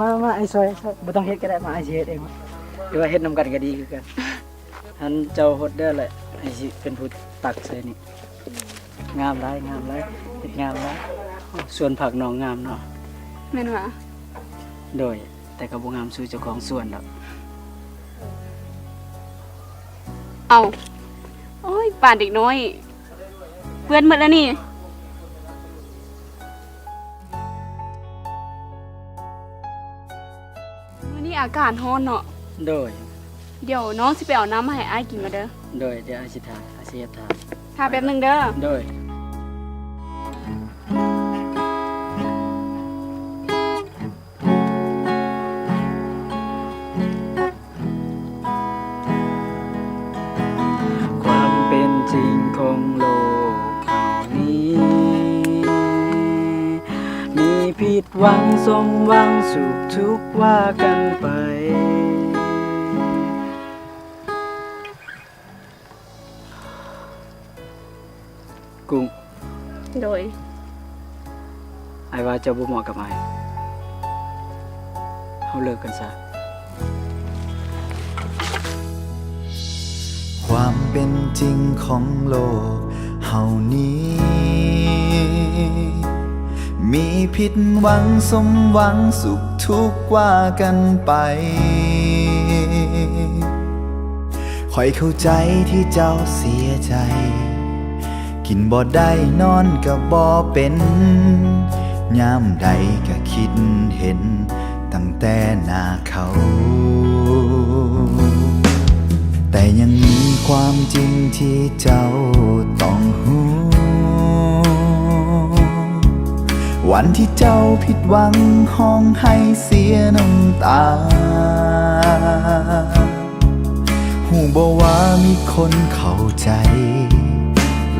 โอ้มามาไอ้ซอยซอยบ่ต้องเฮ็ดก็ได้มาไอ้สิเฮ็ดเองวะหรือว่าเฮ็ดนำกันก็ดีคือกันอันเจ้าฮดเด้อแหละไอ้สิเป็นผู้ตักใส่นี่งามหลายงามหลายเฮ็ดงามหลายส่วนผักหนองงามเนาะแม่นว่าโดย แต่ก็บ่งามสู้เจ้าของสวนดอกเอาโอ้ยป่านเด็กน้อย เพื่อนหมดแล้วนี่ อนี้อากาศร้อนเนาะ โดย เดี๋ยวน้องสิไปเอาน้ำมาให้อ้ายกินมาเด้อ โดยเดี๋ยวไอ้สิทาไอ้สิเฮ็ดทาถ้าแป๊บหนึงเด้อ โดย ผิดหวังสมหวังสุขทุกข์ว่ากันไป กุ้งโดยไอ้ว่าเจ้าบ่เหมาะกับไอ้เขาเลิกกันซะ ความเป็นจริงของโลกเฮานี้ มีผิดหวังสมหวังสุขทุกข์ว่ากันไปคอยเข้าใจที่เจ้าเสียใจ กินบ่ได้นอนก็บ่เป็นยามใดก็คิดเห็น ตั้งแต่หน้าเขา แต่ยังมีความจริงที่เจ้าต้องหู วันที่เจ้าผิดหวังห้องให้เสียน้ำตา หูบอกว่ามีคนเข้าใจ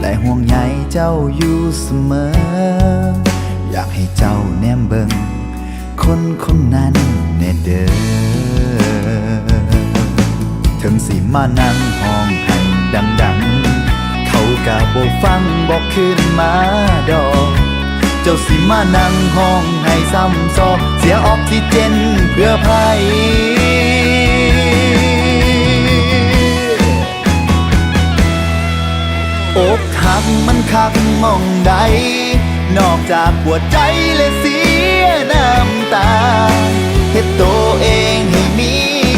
และห่วงใยเจ้าอยู่เสมอ อยากให้เจ้าแนมเบิงคนคนนั้นแน่เด้อถึงสิมานั่งห้องให้ดัง ๆ เขากะบ่ฟังบอกขึ้นมาดอ เจ้าสิมานั่งห้องให้ซ้ำซอกเสียออกซิเจนเพื่อภัยอกหักมันคักมองใด นอกจากปวดใจและเสียน้ำตาเฮ็ดตัวเองให้มี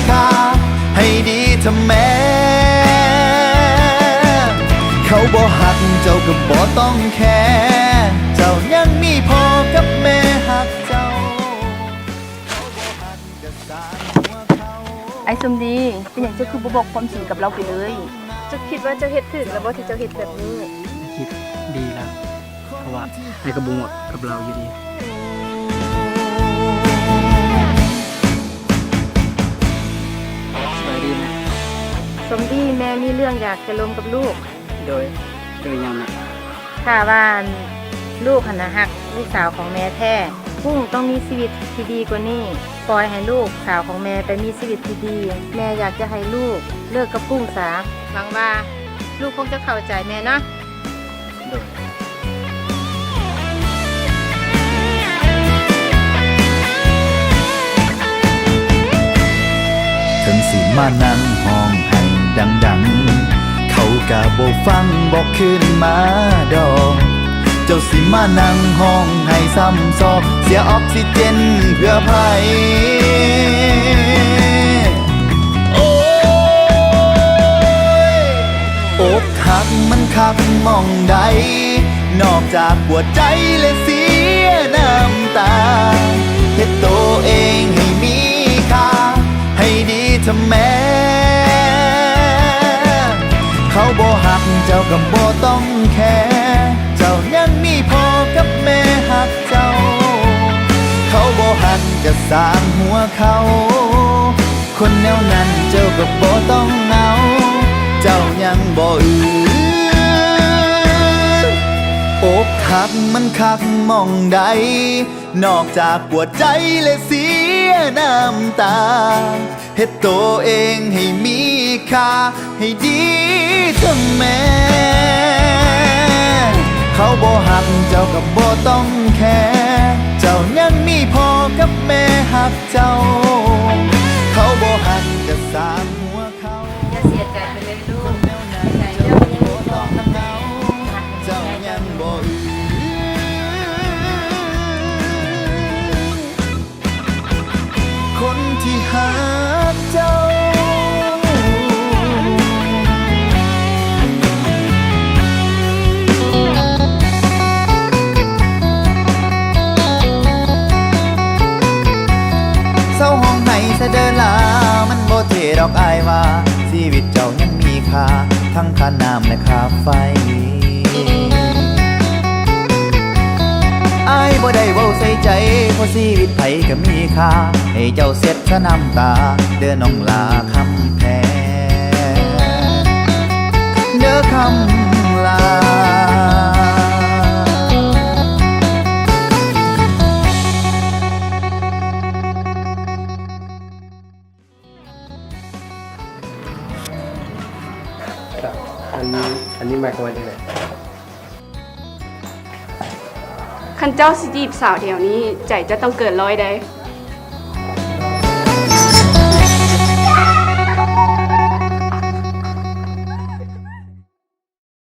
ค่า ให้ดีทำแมเขาบ่หักเจ้าก็บ่ต้องแคร์ อ้สมดี เป็นอย่างเจ้าคือบ่บอกความจริงกับเราไปเลยเจะคิดว่าเจะเฮ็ดถึกแล้วบ่ที่เจะเฮ็ดแบบนี้คิดดีแล้ว เพราะว่าไอ้กระบุงกับเราอยู่ดี สบายดีไหมสมดีแม่มีเรื่องอยากจะลมกับลูก โดยโดยยังไงถ้าว่าลูกหันนะฮักลูกสาวของแม่แท้ กุ้งต้องมีชีวิตที่ดีกว่านี้ ปล่อยให้ลูกสาวของแม่ไปมีชีวิตที่ดี แม่อยากจะให้ลูกเลิกกับกุ้งสาหวังว่าลูกคงจะเข้าใจแม่เนาะถึงสิมานั่งห้องให้ดังๆ เขากะบ่ฟังบอกขึ้นมาดอก เจ้าสิมานั่งห้องให้ซ้ำซอกเสียออกซิเจนเพื่อภัยโอ้ยอกหักมันคักมองใด นอกจากปวดใจและเสียน้ำตาเฮ็ดตัวเองให้มีค่า ให้ดีทำแม่เขาบ่หักเจ้าก็บ่ต้องแคร์เจ้า สางหัวเขา คนแนวนั้นเจ้าก็บ่ต้องเหงา เจ้ายังบ่อืบอกหักมันคักมองใด นอกจากปวดใจและเสียน้ำตาเฮ็ดตัวเองให้มีค่าให้ดีเถอะแม่ เขาบ่หักเจ้าก็บ่ต้องแคร์ เจ้ายังมีพ่อกับแม่หักหักเจ้า เขาบ่หักจะสร้างหัวเขาอย่าเสียใจไปเลยลูกแนวนั้นใจเจ้าเจ้ายังบ่มีต้องกับเหแม่งาหักเจ้าแม่ยัเจ้างบ่อือา ทั้งค่าน้ำและค่าไฟอายบ่ได้เว้าใส่ใจเพราะชีวิตไผก็มีค่า ให้เจ้าเสร็จซะน้ำตา เด้อน้องลาคำแพงเด้อคำ นี้อันนี้หมายวามว่ายังไงคันเจ้าสิจีบสาวเดี๋ยวนี้ใจจะต้องเกิดร้อยได้